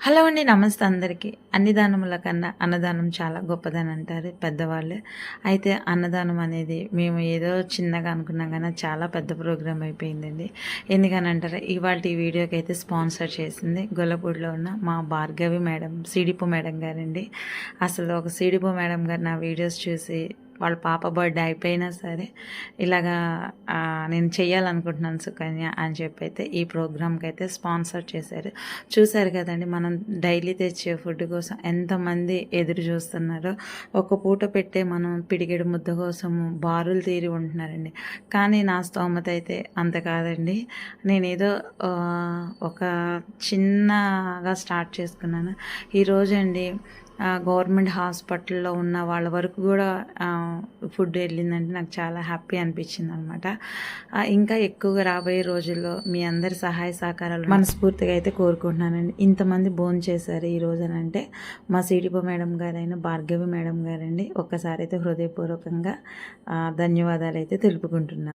Hello అండి నమస్తే అందరికీ. అన్ని దానముల కన్నా అన్నదానం చాలా గొప్పదని అంటారు పెద్దవాళ్ళు. అయితే అన్నదానం అనేది మేము ఏదో చిన్నగా అనుకున్నాం కానీ చాలా పెద్ద ప్రోగ్రామ్ అయిపోయిందండి. ఎందుకని అంటారా ఇవాళ ఈ వీడియోకి అయితే స్పాన్సర్ చేసింది గొల్లపూడిలో ఉన్న మా భార్గవి మేడం సిడిపు మేడం గారండి. అసలు ఒక సిడిపు మేడం గారు నా వీడియోస్ చూసి వాళ్ళ పాప బర్త్డే అయిపోయినా సరే ఇలాగా నేను చెయ్యాలనుకుంటున్నాను సుకన్య అని చెప్పి అయితే ఈ ప్రోగ్రామ్కి అయితే స్పాన్సర్ చేశారు. చూశారు కదండి మనం డైలీ తెచ్చే ఫుడ్ కోసం ఎంతమంది ఎదురు చూస్తున్నారో. ఒక పూట పెట్టే మనం పిడికెడు ముద్ద కోసము బారులు తీరి ఉంటున్నారండి. కానీ నా స్తోమత అయితే అంత కాదండి. నేనేదో ఒక చిన్నగా స్టార్ట్ చేసుకున్నాను. ఈరోజు అండి గవర్నమెంట్ హాస్పిటల్లో ఉన్న వాళ్ళ వరకు కూడా ఫుడ్ వెళ్ళిందంటే నాకు చాలా హ్యాపీ అనిపించింది అనమాట ఇంకా ఎక్కువగా రాబోయే రోజుల్లో మీ అందరి సహాయ సహకారాలు మనస్ఫూర్తిగా అయితే కోరుకుంటున్నానండి. ఇంతమంది భోజనం చేశారు ఈ రోజునంటే మా సిడిపో మేడం గారైన భార్గవి మేడం గారండి. ఒక్కసారి అయితే హృదయపూర్వకంగా ధన్యవాదాలు అయితే తెలుపుకుంటున్నాను